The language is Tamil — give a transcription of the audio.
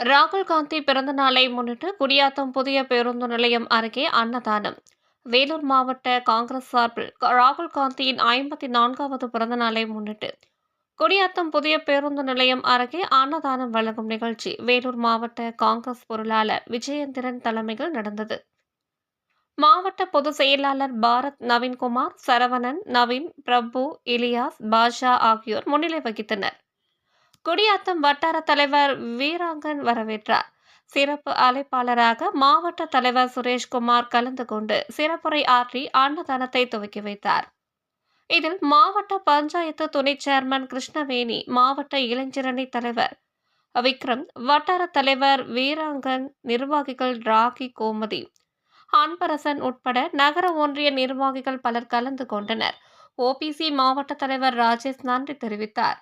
ராகுல் காந்தி பிறந்த நாளை முன்னிட்டு குடியாத்தம் புதிய பேருந்து நிலையம் அருகே அன்னதானம். வேலூர் மாவட்ட காங்கிரஸ் சார்பில் ராகுல் காந்தியின் ஐம்பத்தி நான்காவது பிறந்த நாளை முன்னிட்டு குடியாத்தம் புதிய பேருந்து நிலையம் அருகே அன்னதானம் வழங்கும் நிகழ்ச்சி வேலூர் மாவட்ட காங்கிரஸ் பொருளாளர் விஜயேந்திரன் தலைமையில் நடந்தது. மாவட்ட பொதுச் செயலாளர் பாரத் நவீன்குமார் சரவணன் நவீன் பிரபு இலியாஸ் பாஷா ஆகியோர் முன்னிலை வகித்தனர். குடியாத்தம் வட்டார தலைவர் வீராங்கன் வரவேற்றார். சிறப்பு அழைப்பாளராக மாவட்ட தலைவர் சுரேஷ்குமார் கலந்து கொண்டு சிறப்புரை ஆற்றி அன்னதானத்தை துவக்கி வைத்தார். இதில் மாவட்ட பஞ்சாயத்து துணை சேர்மன் கிருஷ்ணவேணி மாவட்ட இளைஞரணி தலைவர் விக்ரம் வட்டார தலைவர் வீராங்கன் நிர்வாகிகள் ராகி கோமதி அன்பரசன் உட்பட நகர ஒன்றிய நிர்வாகிகள் பலர் கலந்து கொண்டனர். ஓபிசி மாவட்ட தலைவர் ராஜேஷ் நன்றி தெரிவித்தார்.